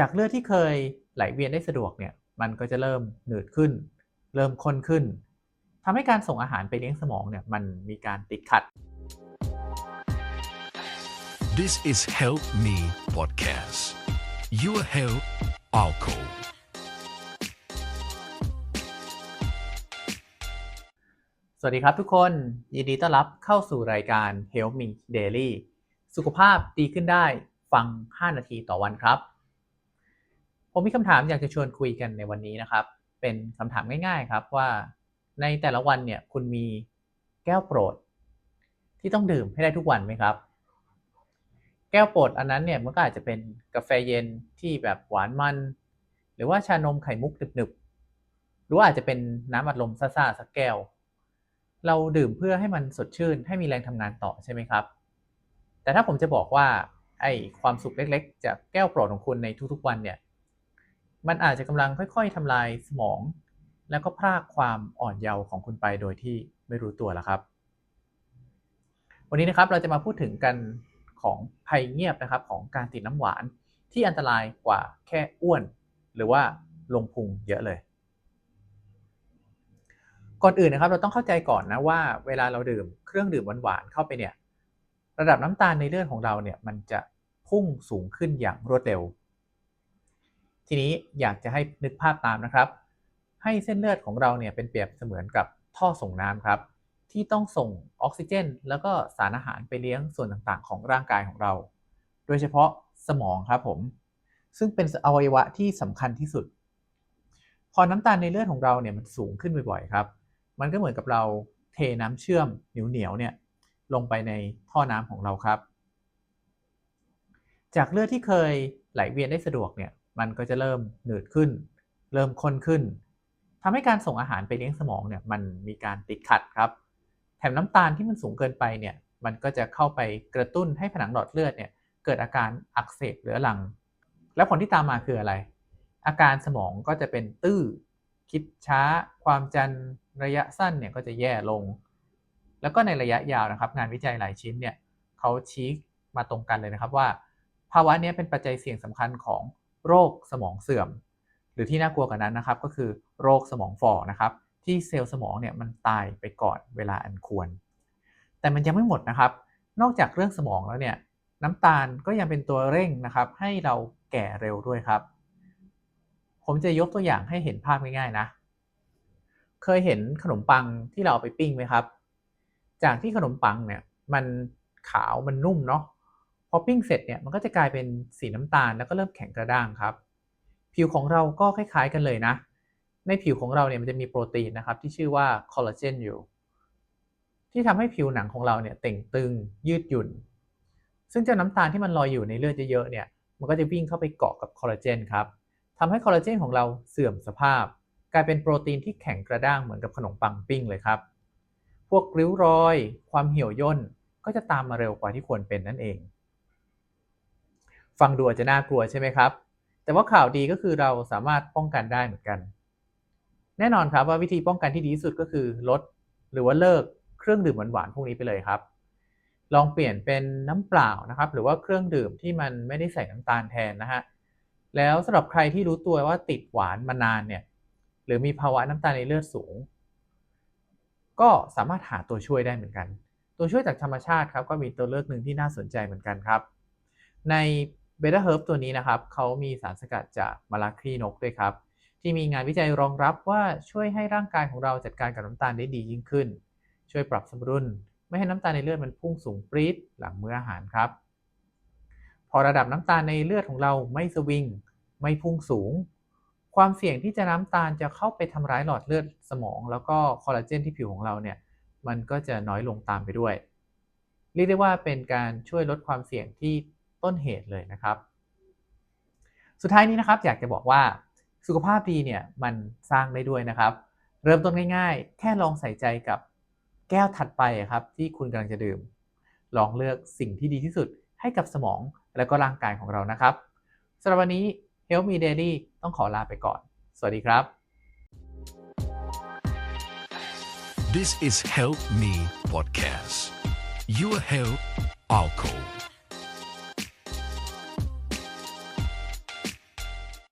จากเลือดที่เคยไหลเวียนได้สะดวกเนี่ยมันก็จะเริ่มหนืดขึ้น เริ่มข้นขึ้นทำให้การส่งอาหารไปเลี้ยงสมองเนี่ยมันมีการติดขัด This is Help Me Podcast Your Help Our Call สวัสดีครับทุกคน ยินดีต้อนรับเข้าสู่รายการ Help Me Daily สุขภาพดีขึ้นได้ฟัง 5 นาทีต่อวันครับ ผมมีคำถามอยากจะชวนคุยกันในวันนี้นะครับ เป็นคำถามง่าย ๆ ครับว่า ในแต่ละวันเนี่ยคุณมีแก้วโปรด ที่ต้องดื่มให้ได้ทุกวันไหมครับ แก้วโปรดอันนั้นเนี่ยมันก็อาจจะเป็นกาแฟเย็นที่แบบหวานมัน หรือว่าชานมไข่มุกหนึบๆหรือว่าอาจจะเป็นน้ำอัดลมซ่าๆสักแก้ว เราดื่มเพื่อให้มันสดชื่น ให้มีแรงทำงานต่อใช่ไหมครับ แต่ถ้าผมจะบอกว่าไอ้ความสุขเล็ก ๆ จากแก้วโปรดของคุณในทุกๆวันเนี่ย มันอาจจะกำลังค่อยๆทำลายสมอง แล้วก็พรากความอ่อนเยาว์ของคุณไปโดยที่ไม่รู้ตัวแล้วครับ วันนี้นะครับเราจะมาพูดถึงกันของภัยเงียบนะครับของการติดน้ำหวานที่อันตรายกว่าแค่อ้วน หรือว่าลงพุงเยอะเลย ก่อนอื่นนะครับเราต้องเข้าใจก่อนนะว่าเวลาเราดื่มเครื่องดื่มหวานๆเข้าไปเนี่ยระดับน้ำตาลในเลือดของเราเนี่ยมันจะพุ่งสูงขึ้นอย่างรวดเร็ว ทีนี้อยากจะให้นึกภาพตามนะครับ ให้เส้นเลือดของเราเนี่ยเป็นเปรียบเสมือนกับท่อส่งน้ำครับ ที่ต้องส่งออกซิเจน แล้วก็สารอาหารไปเลี้ยงส่วนต่างๆ ของร่างกายของเรา โดยเฉพาะสมองครับผม ซึ่งเป็นอวัยวะที่สำคัญที่สุด พอน้ำตาลในเลือดของเราเนี่ยมันสูงขึ้นบ่อยๆครับ มันก็เหมือนกับเราเทน้ำเชื่อมเหนียวๆเนี่ยลงไปในท่อน้ำของเราครับ จากเลือดที่เคยไหลเวียนได้สะดวกเนี่ย มันก็จะเริ่มหนืดขึ้น เริ่มข้นขึ้นทำให้การส่งอาหารไปเลี้ยงสมองเนี่ยมันมีการติดขัดครับ แถมน้ำตาลที่มันสูงเกินไปเนี่ยมันก็จะเข้าไปกระตุ้นให้ผนังหลอดเลือดเนี่ยเกิดอาการอักเสบเรื้อรัง และผลที่ตามมาคืออะไร อาการสมองก็จะเป็นตื้อ คิดช้า ความจำระยะสั้นเนี่ยก็จะแย่ลง แล้วก็ในระยะยาวนะครับ งานวิจัยหลายชิ้นเนี่ยเขาชี้มาตรงกันเลยนะครับว่า ภาวะนี้เป็นปัจจัยเสี่ยงสำคัญของ โรคสมองเสื่อม หรือที่น่ากลัวกว่านั้นนะครับ ก็คือโรคสมองฝ่อนะครับ ที่เซลล์สมองเนี่ยมันตายไปก่อนเวลาอันควร แต่มันยังไม่หมดนะครับ นอกจากเรื่องสมองแล้วเนี่ยน้ำตาลก็ยังเป็นตัวเร่งนะครับ ให้เราแก่เร็วด้วยครับ ผมจะยกตัวอย่างให้เห็นภาพง่ายๆนะ เคยเห็นขนมปังที่เราเอาไปปิ้งไหมครับ จากที่ขนมปังเนี่ยมันขาวมันนุ่มเนาะ อปิ้งเสร็จเนี่ยมันก็จะกลายเป็นสีน้ำตาลแล้วก็เริ่มแข็งกระด้างครับ ผิวของเราก็คล้ายๆกันเลยนะ ในผิวของเราเนี่ยมันจะมีโปรตีนนะครับที่ชื่อว่าคอลลาเจนอยู่ ที่ทำให้ผิวหนังของเราเนี่ยเต่งตึงยืดหยุ่น ซึ่งเจ้าน้ำตาลที่มันลอยอยู่ในเลือดเยอะๆเนี่ยมันก็จะวิ่งเข้าไปเกาะกับคอลลาเจนครับทำให้คอลลาเจนของเราเสื่อมสภาพ กลายเป็นโปรตีนที่แข็งกระด้างเหมือนกับขนมปังปิ้งเลยครับ พวกริ้วรอย ความเหี่ยวย่นก็จะตามมาเร็วกว่าที่ควรเป็นนั่นเอง ฟังดูอาจจะน่ากลัวใช่ไหมครับ แต่ว่าข่าวดีก็คือเราสามารถป้องกันได้เหมือนกัน แน่นอนครับว่าวิธีป้องกันที่ดีที่สุดก็คือลดหรือว่าเลิกเครื่องดื่มหวานๆพวกนี้ไปเลยครับ ลองเปลี่ยนเป็นน้ำเปล่านะครับ หรือว่าเครื่องดื่มที่มันไม่ได้ใส่น้ำตาลแทนนะฮะแล้วสำหรับใครที่รู้ตัวว่าติดหวานมานานเนี่ยหรือมีภาวะน้ำตาลในเลือดสูง ก็สามารถหาตัวช่วยได้เหมือนกัน ตัวช่วยจากธรรมชาติครับก็มีตัวเลือกหนึ่งที่น่าสนใจเหมือนกันครับ ใน เบต้าเฮิร์บตัวนี้นะครับเขามีสารสกัดจากมะระครีนกด้วยครับ ที่มีงานวิจัยรองรับว่าช่วยให้ร่างกายของเราจัดการกับน้ำตาลได้ดียิ่งขึ้น ช่วยปรับสมดุลไม่ให้น้ำตาลในเลือดมันพุ่งสูงปรี๊ดหลังมื้ออาหารครับ พอระดับน้ำตาลในเลือดของเราไม่สวิง ไม่พุ่งสูง ความเสี่ยงที่จะน้ำตาลจะเข้าไปทำร้ายหลอดเลือดสมอง แล้วก็คอลลาเจนที่ผิวของเราเนี่ยมันก็จะน้อยลงตามไปด้วยเรียกได้ว่าเป็นการช่วยลดความเสี่ยงที่ ต้นเหตุเลยนะครับ สุดท้ายนี้นะครับอยากจะบอกว่าสุขภาพดีเนี่ยมันสร้างได้ด้วยนะครับ เริ่มต้นง่ายๆ แค่ลองใส่ใจกับแก้วถัดไปครับที่คุณกำลังจะดื่ม ลองเลือกสิ่งที่ดีที่สุดให้กับสมองและก็ร่างกายของเรานะครับสำหรับวันนี้ Help Me Daily ต้องขอลาไปก่อน สวัสดีครับ This is Help Me Podcast Your Help Our Call